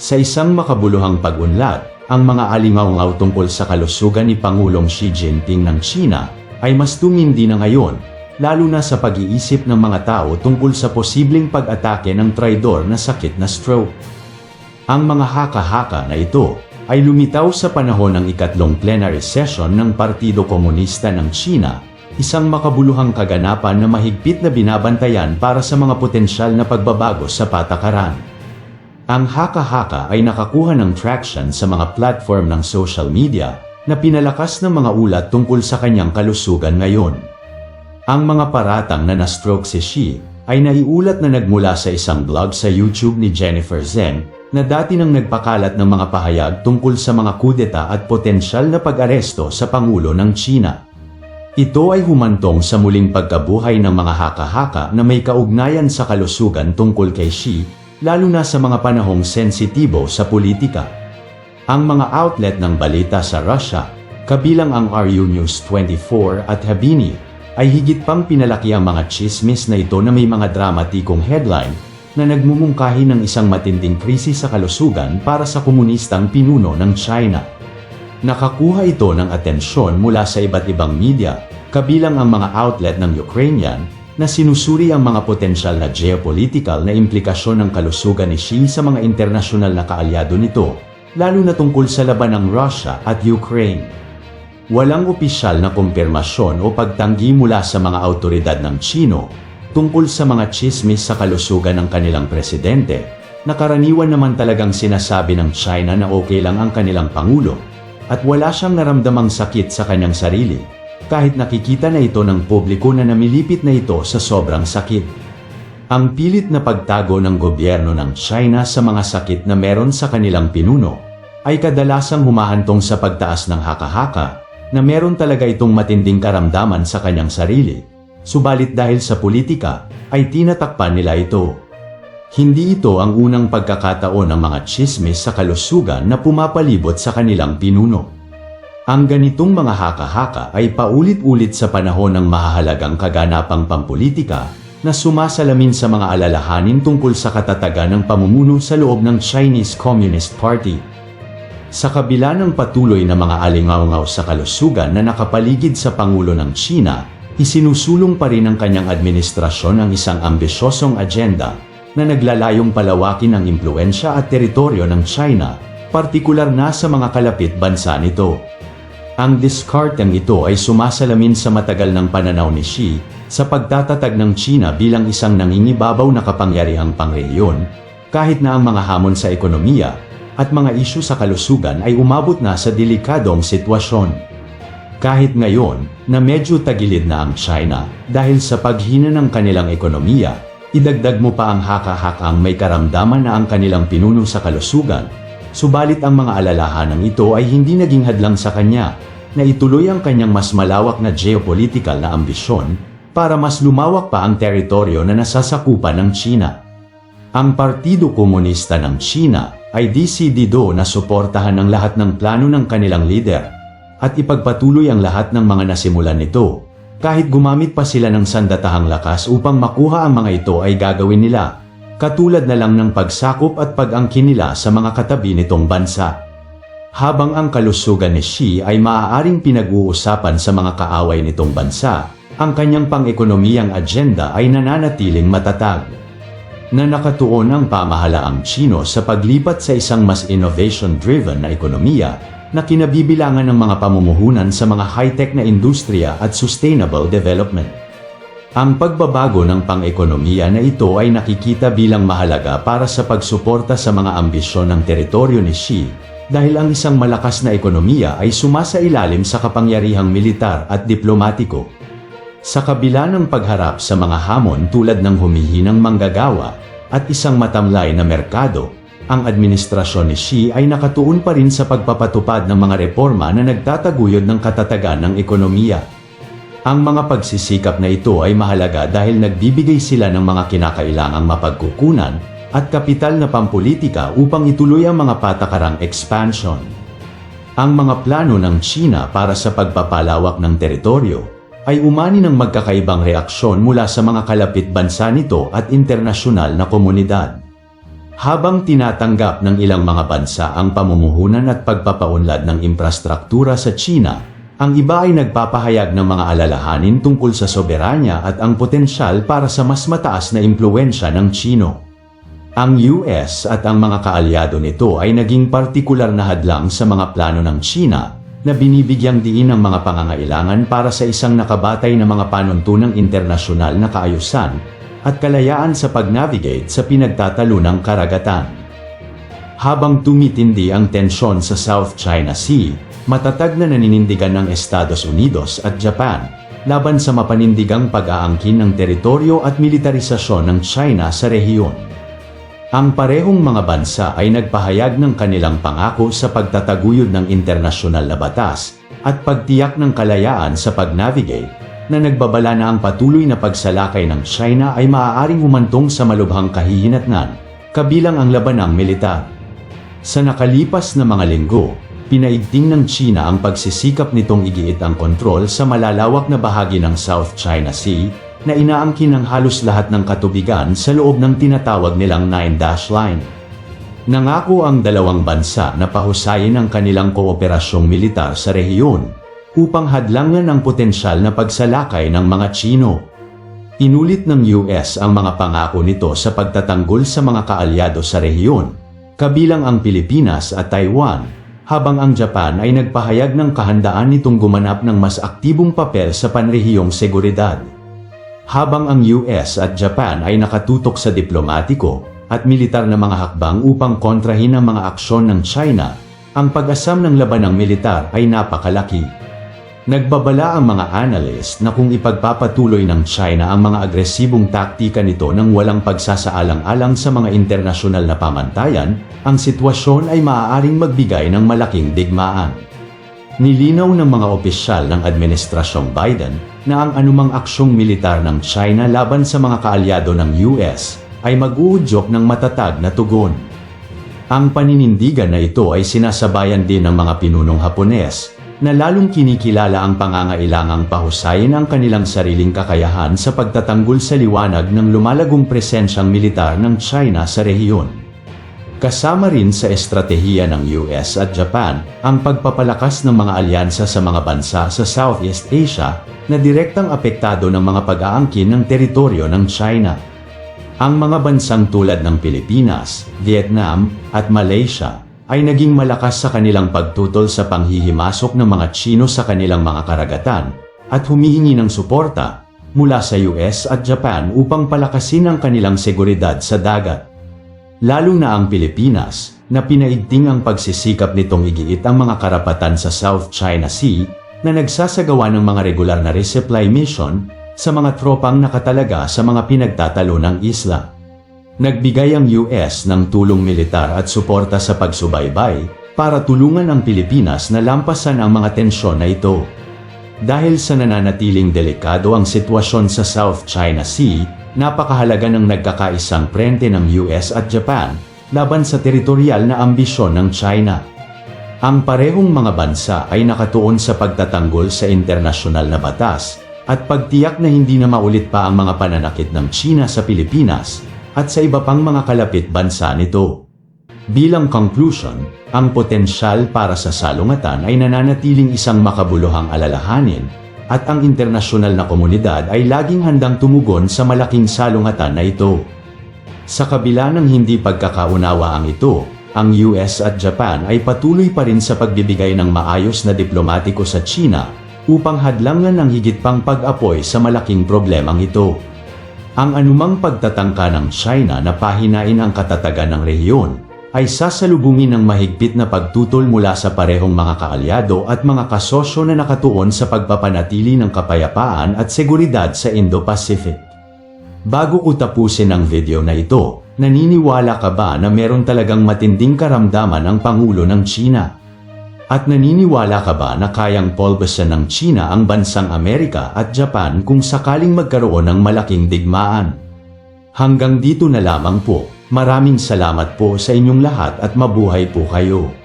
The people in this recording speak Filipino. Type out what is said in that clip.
Sa isang makabuluhang pag-unlad, ang mga alingaw tungkol sa kalusugan ni Pangulong Xi Jinping ng China ay mas tumindi na ngayon, lalo na sa pag-iisip ng mga tao tungkol sa posibleng pag-atake ng traidor na sakit na stroke. Ang mga haka-haka na ito ay lumitaw sa panahon ng ikatlong plenary session ng Partido Komunista ng China, isang makabuluhang kaganapan na mahigpit na binabantayan para sa mga potensyal na pagbabago sa patakaran. Ang haka-haka ay nakakuha ng traction sa mga platform ng social media na pinalakas ng mga ulat tungkol sa kanyang kalusugan ngayon. Ang mga paratang na na-stroke si Xi ay naiulat na nagmula sa isang blog sa YouTube ni Jennifer Zeng na dati nang nagpakalat ng mga pahayag tungkol sa mga kudeta at potensyal na pag-aresto sa Pangulo ng China. Ito ay humantong sa muling pagkabuhay ng mga haka-haka na may kaugnayan sa kalusugan tungkol kay Xi, lalo na sa mga panahong sensitibo sa politika. Ang mga outlet ng balita sa Russia, kabilang ang RU News 24 at Habini, ay higit pang pinalaki ang mga chismis na ito na may mga dramatikong headline na nagmumungkahi ng isang matinding krisis sa kalusugan para sa komunistang pinuno ng China. Nakakuha ito ng atensyon mula sa iba't ibang media, kabilang ang mga outlet ng Ukrainian, na sinusuri ang mga potensyal na geopolitical na implikasyon ng kalusugan ni Xi sa mga internasyonal na kaalyado nito, lalo na tungkol sa laban ng Russia at Ukraine. Walang opisyal na kumpirmasyon o pagtanggi mula sa mga autoridad ng Chino tungkol sa mga chismis sa kalusugan ng kanilang presidente, na karaniwan naman talagang sinasabi ng China na okay lang ang kanilang pangulo, at wala siyang naramdamang sakit sa kanyang sarili, kahit nakikita na ito ng publiko na namilipit na ito sa sobrang sakit. Ang pilit na pagtago ng gobyerno ng China sa mga sakit na meron sa kanilang pinuno, ay kadalasang humahantong sa pagtaas ng haka-haka, na meron talaga itong matinding karamdaman sa kanyang sarili, subalit dahil sa politika, ay tinatakpan nila ito. Hindi ito ang unang pagkakataon ng mga chismis sa kalusugan na pumapalibot sa kanilang pinuno. Ang ganitong mga haka-haka ay paulit-ulit sa panahon ng mahahalagang kaganapang pampolitika na sumasalamin sa mga alalahanin tungkol sa katatagan ng pamumuno sa loob ng Chinese Communist Party. Sa kabila ng patuloy na mga alingaw sa kalusugan na nakapaligid sa Pangulo ng China, isinusulong pa rin ng kanyang administrasyon ang isang ambisyosong agenda na naglalayong palawakin ang impluensya at teritoryo ng China, partikular na sa mga kalapit bansa nito. Ang diskarteng ito ay sumasalamin sa matagal ng pananaw ni Xi sa pagtatatag ng China bilang isang nangingibabaw na kapangyarihang pangrehiyon, kahit na ang mga hamon sa ekonomiya at mga isyu sa kalusugan ay umabot na sa delikadong sitwasyon. Kahit ngayon na medyo tagilid na ang China dahil sa paghina ng kanilang ekonomiya, idagdag mo pa ang haka-hakang may karamdaman na ang kanilang pinuno sa kalusugan, subalit ang mga alalahanang ito ay hindi naging hadlang sa kanya na ituloy ang kanyang mas malawak na geopolitical na ambisyon para mas lumawak pa ang teritoryo na nasasakupan ng China. Ang Partido Komunista ng China ay desidido na suportahan ang lahat ng plano ng kanilang leader at ipagpatuloy ang lahat ng mga nasimulan nito. Kahit gumamit pa sila ng sandatahang lakas upang makuha ang mga ito ay gagawin nila, katulad na lang ng pagsakop at pag-angkin nila sa mga katabi nitong bansa. Habang ang kalusugan ni Xi ay maaaring pinag-uusapan sa mga kaaway nitong bansa, ang kanyang pang-ekonomiyang agenda ay nananatiling matatag. Na nakatuon ang pamahalaang Chino sa paglipat sa isang mas innovation-driven na ekonomiya na kinabibilangan ng mga pamumuhunan sa mga high-tech na industriya at sustainable development. Ang pagbabago ng pang-ekonomiya na ito ay nakikita bilang mahalaga para sa pagsuporta sa mga ambisyon ng teritoryo ni Xi dahil ang isang malakas na ekonomiya ay sumasailalim sa kapangyarihang militar at diplomatiko. Sa kabila ng pagharap sa mga hamon tulad ng humihinang manggagawa at isang matamlay na merkado, ang administrasyon ni Xi ay nakatuon pa rin sa pagpapatupad ng mga reforma na nagtataguyod ng katatagan ng ekonomiya. Ang mga pagsisikap na ito ay mahalaga dahil nagbibigay sila ng mga kinakailangang mapagkukunan at kapital na pampolitika upang ituloy ang mga patakarang expansion. Ang mga plano ng China para sa pagpapalawak ng teritoryo ay umani ng magkakaibang reaksyon mula sa mga kalapit bansa nito at internasyonal na komunidad. Habang tinatanggap ng ilang mga bansa ang pamumuhunan at pagpapaunlad ng infrastruktura sa China, ang iba ay nagpapahayag ng mga alalahanin tungkol sa soberanya at ang potensyal para sa mas mataas na impluensya ng Chino. Ang US at ang mga kaalyado nito ay naging partikular na hadlang sa mga plano ng China na binibigyang diin ang mga pangangailangan para sa isang nakabatay na mga panuntunang internasyonal na kaayusan at kalayaan sa pag-navigate sa pinagtatalunang karagatan. Habang tumitindi ang tensyon sa South China Sea, matatag na naninindigan ng Estados Unidos at Japan laban sa mapanindigang pag-aangkin ng teritoryo at militarisasyon ng China sa rehiyon. Ang parehong mga bansa ay nagpahayag ng kanilang pangako sa pagtataguyod ng internasyonal na batas at pagtiyak ng kalayaan sa pag-navigate na nagbabala na ang patuloy na pagsalakay ng China ay maaaring humantong sa malubhang kahihinatnan, kabilang ang labanang militar. Sa nakalipas na mga linggo, pinaigting ng China ang pagsisikap nitong igiit ang kontrol sa malalawak na bahagi ng South China Sea na inaangkin ng halos lahat ng katubigan sa loob ng tinatawag nilang Nine Dash Line. Nangako ang dalawang bansa na pahusayin ang kanilang kooperasyong militar sa rehiyon upang hadlangan ang potensyal na pagsalakay ng mga Chino. Inulit ng US ang mga pangako nito sa pagtatanggol sa mga kaalyado sa rehiyon, kabilang ang Pilipinas at Taiwan, habang ang Japan ay nagpahayag ng kahandaan nitong gumanap ng mas aktibong papel sa panrehiyong seguridad. Habang ang US at Japan ay nakatutok sa diplomatiko at militar na mga hakbang upang kontrahin ang mga aksyon ng China, ang pag-asam ng labanang militar ay napakalaki. Nagbabala ang mga analyst na kung ipagpapatuloy ng China ang mga agresibong taktika nito ng walang pagsasaalang-alang sa mga internasyonal na pamantayan, ang sitwasyon ay maaaring magbigay ng malaking digmaan. Nilinaw ng mga opisyal ng Administrasyong Biden na ang anumang aksyong militar ng China laban sa mga kaalyado ng US ay mag-uudyok ng matatag na tugon. Ang paninindigan na ito ay sinasabayan din ng mga pinunong Hapones na lalong kinikilala ang pangangailangang pahusayin ang kanilang sariling kakayahan sa pagtatanggol sa liwanag ng lumalagong presensyang militar ng China sa rehiyon. Kasama rin sa estratehiya ng US at Japan ang pagpapalakas ng mga alyansa sa mga bansa sa Southeast Asia na direktang apektado ng mga pag-aangkin ng teritoryo ng China. Ang mga bansang tulad ng Pilipinas, Vietnam at Malaysia ay naging malakas sa kanilang pagtutol sa panghihimasok ng mga Chino sa kanilang mga karagatan at humihingi ng suporta mula sa US at Japan upang palakasin ang kanilang seguridad sa dagat. Lalo na ang Pilipinas na pinaigting ang pagsisikap nitong igiit ang mga karapatan sa South China Sea na nagsasagawa ng mga regular na resupply mission sa mga tropang nakatalaga sa mga pinagtatalo ng isla. Nagbigay ang US ng tulong militar at suporta sa pagsubaybay para tulungan ang Pilipinas na lampasan ang mga tensyon na ito. Dahil sa nananatiling delikado ang sitwasyon sa South China Sea, napakahalaga ng nagkakaisang prente ng US at Japan laban sa teritorial na ambisyon ng China. Ang parehong mga bansa ay nakatuon sa pagtatanggol sa internasyonal na batas at pagtiyak na hindi na maulit pa ang mga pananakit ng China sa Pilipinas at sa iba pang mga kalapit bansa nito. Bilang conclusion, ang potensyal para sa salungatan ay nananatiling isang makabuluhang alalahanin at ang internasyonal na komunidad ay laging handang tumugon sa malaking salungatan na ito. Sa kabila ng hindi pagkakaunawaang ito, ang US at Japan ay patuloy pa rin sa pagbibigay ng maayos na diplomatiko sa China upang hadlangan ang higit pang pag-apoy sa malaking problemang ito. Ang anumang pagtatangka ng China na pahinain ang katatagan ng rehiyon ay sasalubungin ng mahigpit na pagtutol mula sa parehong mga kaalyado at mga kasosyo na nakatuon sa pagpapanatili ng kapayapaan at seguridad sa Indo-Pacific. Bago ko tapusin ang video na ito, naniniwala ka ba na meron talagang matinding karamdaman ang Pangulo ng China? At naniniwala ka ba na kayang polbasan ng China ang bansang Amerika at Japan kung sakaling magkaroon ng malaking digmaan? Hanggang dito na lamang po. Maraming salamat po sa inyong lahat at mabuhay po kayo.